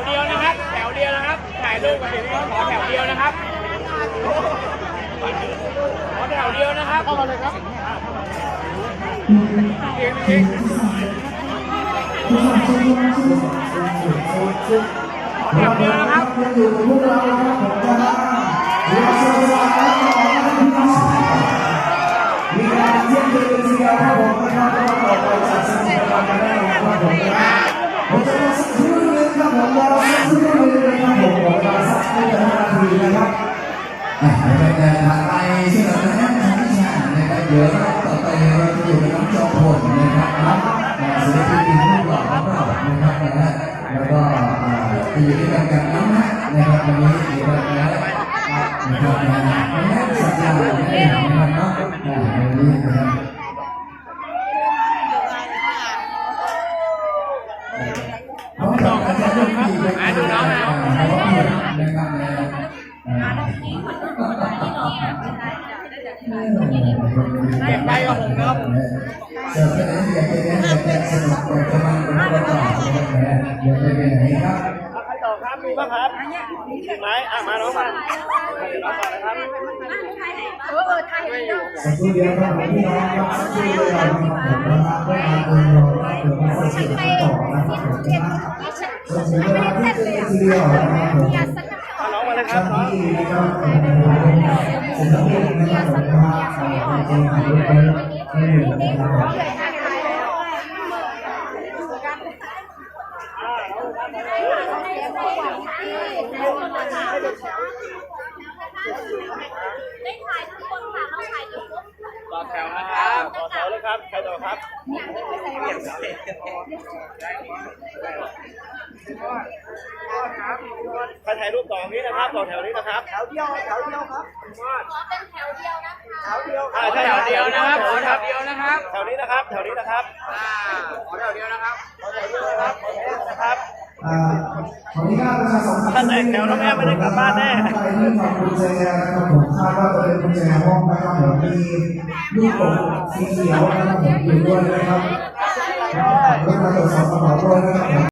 วเดียวนะครับแถวเดียวนะครับ แถวเดียวนะครับ ถ่ายรูปกันเดี๋ยวนี้ขอแถวเดียวนะครับ ขอแถวเดียวนะครับเข้ามาเลยครับเองเองแถวเดียวนะครับ แต่ถัดไปที่เราจะแนะนำวิชานะครับเดี๋ยวต่อไปเราจะอยู่กับน้องจอมพลนะครับนะศิลปินรูปหล่อของเรานะครับนะฮะแล้วก็อ่าจะอยู่ด้วยกันกับน้องนัทนะครับวันนี้อยู่กับน้องนัทนะครับนะฮะน้องนัทสัญญานะครับเนาะวันนี้นะครับน้องจอมอาจารย์รุ่นพี่นะครับ น้องนะครับนะอ่าเก็บไปกับผมนะครับเสิร์ฟไปไหนอยากจะเล่นอยากจะสนุกอยากจะมันเป็นตัวต่อนะครับอยากจะไปไหนครับใครต่อครับมีป่ะครับไหนอะมาน้องมารับก่อนนะครับเออเออไทยเดียวสักครู่เดียวครับผมพี่น้องครับสักครู่เดียวนะครับผมนะครับได้มาเดินรอครับเดี๋ยวมาฟังเสียงกันต่อนะครับผมนะส่วนเสียงเวลาที่เจอทีเดียวนะครับผมอย่าสักกระมาน้องมาเลยคครัรับบน้อง ครับผมจะพูดนะครับผมว่าจริงๆขับรถไปไม่หนึ่งนะครับได้ถ่ายทุกคนค่ะเราถ่ายทุกคนต่อแถวนะครับต่อแถวเลยครับ ใครต่อครับใคร ถ่ายรูปต่อนี้นะครับต่อแถวนี้นะครับแถวเดียวแถวเดียวครับขอเป็นแถวเดียวนะคะแถวเดียวอ่าใช่แถวเดียวนะครับขอแถวเดียวนะครับ แถวนี้นะครับ แถวนี้นะครับอ่าขอแถวเดียวนะครับขอแถวเดียวนะครับขอแถวเดียวนะครับอ่าขออนุญาตประชาสัมพันธ์ท่านแตกแถวแล้วแม่ไม่ได้กลับบ้านแน่ใครที่ฟังกุญแจนะครับผมคาดว่าจะเป็นกุญแจห้องนะครับผมมีลูกกบสีเขียวนะครับผมอยู่ด้วยนะครับรถมาตรวจสอบ